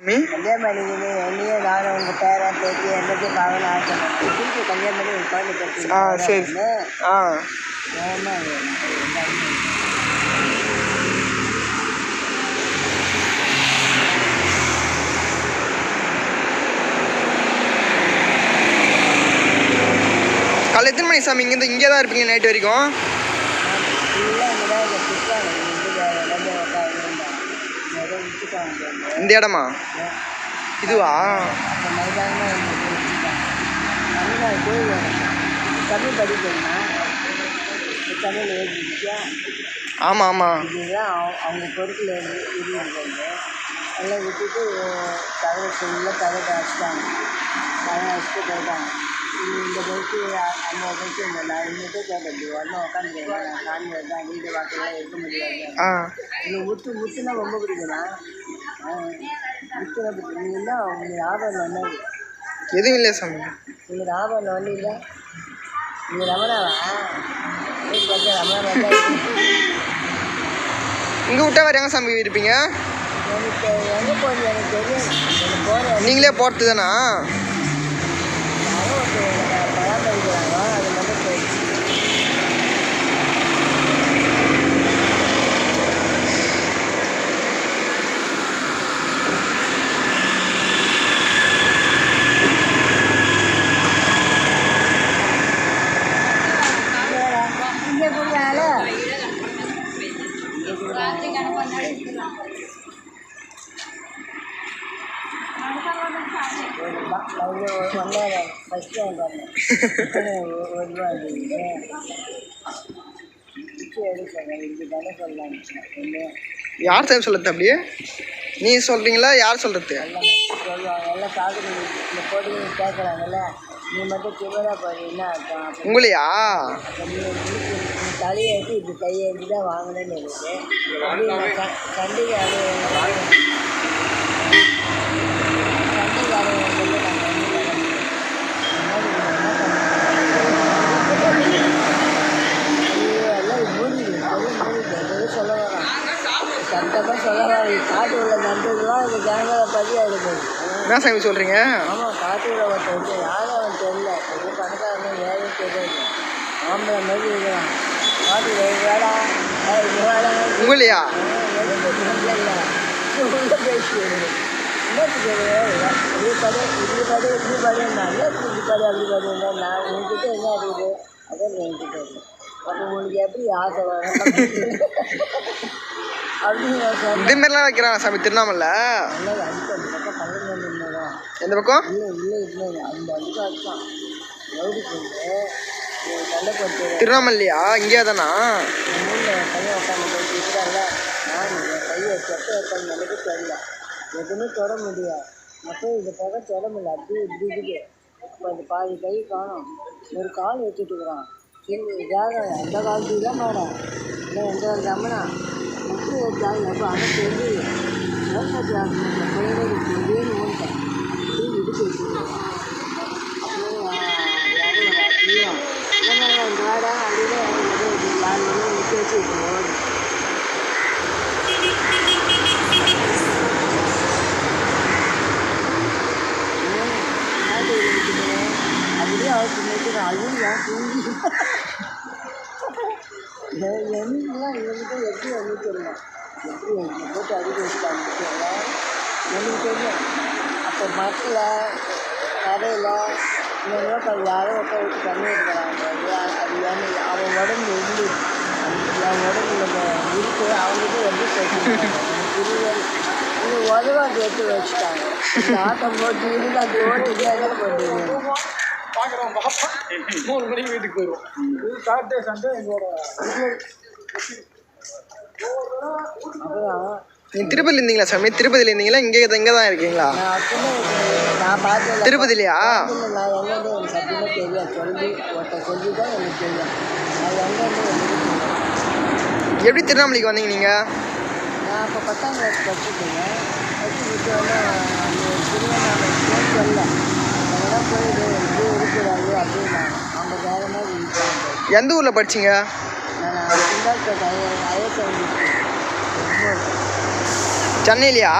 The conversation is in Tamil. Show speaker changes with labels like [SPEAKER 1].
[SPEAKER 1] சாமி
[SPEAKER 2] கல்யாணம் பண்ணிக்கின்னு என்னையும் நானும் உங்கள் பேரன் பேத்தி எல்லாத்தையும் பார்க்கணும் ஆசை திருப்பி கல்யாணம் பண்ணி ஒரு குழந்தை பேத்தி
[SPEAKER 1] ஆ. சரி ஆ காலைல எத்தனை மணி சாமி? இங்கேருந்து இங்கே தான் இருப்பீங்க நைட் வரைக்கும்? இந்த இடமா? இதுவா?
[SPEAKER 2] அந்த மைதானமாக எனக்கு தமிழ் படிக்கணும்னா தமிழ் எழுதிச்சா
[SPEAKER 1] ஆமாம் ஆமாம்
[SPEAKER 2] இதுதான் அவங்க அவங்க பொறுப்பில் இருக்குது எல்லாம் விட்டுட்டு கதை சொல்ல கதை அடிச்சிட்டாங்க. கதை அடிச்சுட்டு போயிட்டாங்க. இந்த பைக்கு அந்த பைக்கு இந்த கேட்டேன் இப்படி வரணும் உட்காந்துருக்கேன் நான் சாமி தான் வீடு வாக்கெல்லாம் இருக்க முடியாது
[SPEAKER 1] ஆ.
[SPEAKER 2] இது முத்து முத்துனா ரொம்ப பிடிக்கும்ண்ணா முத்துனா பிடிக்கும் நீங்கள் தான் உங்கள் ஆபரணம் என்னது
[SPEAKER 1] எதுவும் இல்லையா சாமி.
[SPEAKER 2] நீங்கள் ஆபரணம் வந்து இல்லை நீங்கள் ரமணாவா ரமணா
[SPEAKER 1] இங்கே விட்டா வேறு எங்கே சாமி இருப்பீங்க?
[SPEAKER 2] எனக்கு எங்கே போகுது எனக்கு தெரியும்
[SPEAKER 1] நீங்களே போகிறது தானா
[SPEAKER 2] யாரோ ஒருத்தர் பராமரிக்கிறாங்க அது மட்டும் போயிடுச்சு இங்கே குடியால வந்தாங்க ஃபஸ்ட் டைம் வரணும் ஒரு ரூபா இருந்தது பிச்சை எடுத்தாங்க இது தானே சொல்லலாம் ஒன்று
[SPEAKER 1] யார் சாமி சொல்லுறது அப்படியே? நீ சொல்கிறீங்களா யார் சொல்கிறது
[SPEAKER 2] எல்லாம் இந்த கேட்குறாங்கல்ல நீ மட்டும் என்ன
[SPEAKER 1] உங்களையா?
[SPEAKER 2] தலையை இப்படி கையை தான் வாங்கினேன்னு இருக்கு அப்படி நான் க கண்டிகை அலுவலகம் கண்டிகை அலுவலகத்தில் நாங்கள் வந்து எல்லாம் மூடிடு சொல்லி மூடிடு எதுவும் சொல்ல வரான் காட்டு உள்ள நண்டுலாம் இந்த ஜனங்களை பதிவாக இருக்குது
[SPEAKER 1] என்ன சாமி சொல்கிறீங்க
[SPEAKER 2] ஆமாம் காட்டுல ஒருத்தன் வந்து யாரும் அவன் தெரியல. பெரிய பணக்காரன் ஏதும் தெரியாது ஆம்பளை மாதிரி இருக்கிறான். வேடா.
[SPEAKER 1] உங்களையா?
[SPEAKER 2] தெரியல உள்ள பேசி என்னத்துக்கு இது? இப்படி படி இப்படி படி இப்படி படினா இப்படி படி அப்படி படினா நான் உங்ககிட்ட என்ன இருக்குது? அதான் என்கிட்ட அப்போ உங்களுக்கு எப்படி ஆசை வரும்? அப்படின்னு நான்
[SPEAKER 1] வைக்கிறாங்க சாமி திருவண்ணாமலை
[SPEAKER 2] அந்த பக்கம்
[SPEAKER 1] எந்த பக்கம்?
[SPEAKER 2] இல்லை இல்லை அந்த
[SPEAKER 1] திருவண்ணாமலையா இங்கே தானா?
[SPEAKER 2] என் என் எதுவுமே தொட முடியாது அப்போ இந்த பக்கம் தொட முடியல அப்படியே இப்படி இருக்குது இப்போ பாதி கை காணும் ஒரு கால் வச்சுட்டு இருக்கிறான் சரி அந்த காலத்துக்கு தான் மாடம் இல்லை எந்த ரமணா முட்டு வச்சாங்க அப்போ ஆனால் தெரிஞ்சு பிள்ளைகளுக்கு தெரியுன்னு ஓடிட்டேன் அப்படியே இடுப்பு வச்சுருக்கேன் அப்படியே யாரும் ஒரு அப்படின்னு ஏதோ ஒரு நாலு நிற்க வச்சு போகணும் அப்படியே அவர் நினைக்கிறேன் அதுவும் ஏன் தூங்கி எண்ணெலாம் இவங்கிட்ட எப்படி வந்து தெரியும் எப்படி எனக்கு போட்டு அடிக்க வச்சுட்டாங்க எனக்கு தெரியும் அப்போ மரத்தில் கடையில் இந்த நோட்டில் யாரோ உட்கார வச்சு தண்ணி எடுக்கிறாங்க அது ஏன்னு அவன் உடம்பு இருந்து என் உடம்புல இந்த இருக்கு அவங்ககிட்ட எப்படி சொல்லிருக்காங்க இது உதவாது எடுத்து வச்சுட்டாங்க இந்த ஆட்டம் போட்டு இருந்து அந்த ஓட்டு இல்லாத போட்டு
[SPEAKER 1] பார்க்குறோம் பார்ப்போம் மூணு மணிக்கு வீட்டுக்கு போயிடுவோம். இது சாட்டர்டே சண்டே எங்களோட
[SPEAKER 2] அப்புறம்
[SPEAKER 1] நீ திருப்பதியில் இருந்தீங்களா சாமி? திருப்பதியில் இருந்தீங்களா? இங்கே இங்கே தான் இருக்கீங்களா? திருப்பதிலையா? எப்படி திருவண்ணாமலைக்கு வந்தீங்க நீங்கள்
[SPEAKER 2] நான் அப்போ பத்தாம் கிளாஸ் படிச்சுருக்கேன் படிச்சுட்டு வந்து அந்த திருவண்ணாமலை பேர் சொல்ல அதெல்லாம் போயிடு இது இருக்கக்கூடாது அப்படின்னா அவங்க வேறு மாதிரி இருக்காங்க
[SPEAKER 1] எந்த ஊரில் படிச்சீங்க சென்னையிலையா